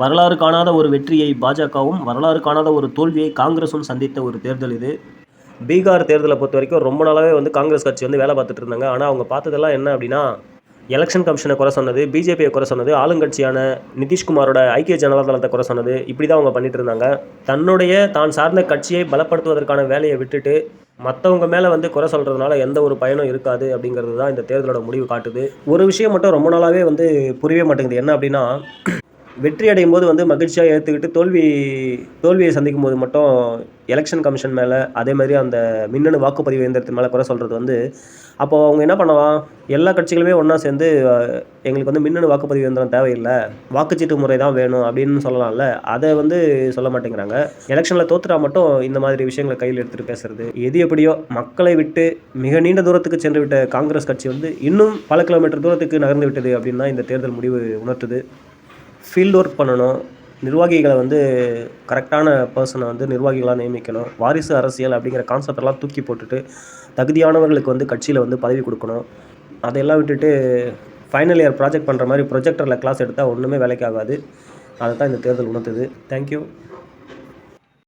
வரலாறு காணாத ஒரு வெற்றியை பாஜகவும் வரலாறு காணாத ஒரு தோல்வியை காங்கிரஸும் சந்தித்த ஒரு தேர்தல் இது. பீகார் தேர்தலை பொறுத்த வரைக்கும் ரொம்ப நாளாகவே வந்து காங்கிரஸ் கட்சி வந்து வேலை பார்த்துட்டு இருந்தாங்க. ஆனால் அவங்க பார்த்ததெல்லாம் என்ன அப்படின்னா எலெக்ஷன் கமிஷனை குறை சொன்னது பிஜேபியை குறை சொன்னது ஆளுங்கட்சியான நிதிஷ்குமாரோட ஐக்கிய ஜனதா தளத்தை குறை சொன்னது இப்படி தான் அவங்க பண்ணிட்டு இருந்தாங்க. தன்னுடைய தான் சார்ந்த கட்சியை பலப்படுத்துவதற்கான வேலையை விட்டுட்டு மற்றவங்க மேலே வந்து குறை சொல்கிறதுனால எந்த ஒரு பயனும் இருக்காது அப்படிங்கிறது தான் இந்த தேர்தலோட முடிவு காட்டுது. ஒரு விஷயம் மட்டும் ரொம்ப நாளாகவே வந்து புரியவே மாட்டேங்குது. என்ன அப்படின்னா வெற்றி அடையும் போது வந்து மகிழ்ச்சியாக ஏற்றுக்கிட்டு தோல்வி தோல்வியை சந்திக்கும் போது மட்டும் எலெக்ஷன் கமிஷன் மேலே அதே மாதிரி அந்த மின்னணு வாக்குப்பதிவு இயந்திரத்தின் மேலே குறை சொல்கிறது வந்து அப்போது அவங்க என்ன பண்ணலாம்? எல்லா கட்சிகளுமே ஒன்றா சேர்ந்து எங்களுக்கு வந்து மின்னணு வாக்குப்பதிவு இயந்திரம் தேவையில்லை வாக்குச்சீட்டு முறை தான் வேணும் அப்படின்னு சொல்லலாம்ல? அதை வந்து சொல்ல மாட்டேங்கிறாங்க. எலெக்ஷனில் தோத்துட்டா மட்டும் இந்த மாதிரி விஷயங்களை கையில் எடுத்துகிட்டு பேசுறது. எது எப்படியோ மக்களை விட்டு மிக நீண்ட தூரத்துக்கு சென்று விட்ட காங்கிரஸ் கட்சி வந்து இன்னும் பல கிலோமீட்டர் தூரத்துக்கு நகர்ந்து விட்டது அப்படின்னு தான் இந்த தேர்தல் முடிவு உணர்த்துது. ஃபீல்ட் ஒர்க் பண்ணணும். நிர்வாகிகளை வந்து கரெக்டான பர்சனை வந்து நிர்வாகிகளாக நியமிக்கணும். வாரிசு அரசியல் அப்படிங்கிற கான்செப்ட் எல்லாம் தூக்கி போட்டுட்டு தகுதியானவர்களுக்கு வந்து கட்சியில் வந்து பதவி கொடுக்கணும். அதையெல்லாம் விட்டுட்டு ஃபைனல் இயர் ப்ராஜெக்ட் பண்ணுற மாதிரி ப்ரொஜெக்டரில் கிளாஸ் எடுத்தால் ஒன்றுமே வேலைக்கு ஆகாது. அதை தான் இந்த தேர்தல் உணர்த்துது. தேங்க்யூ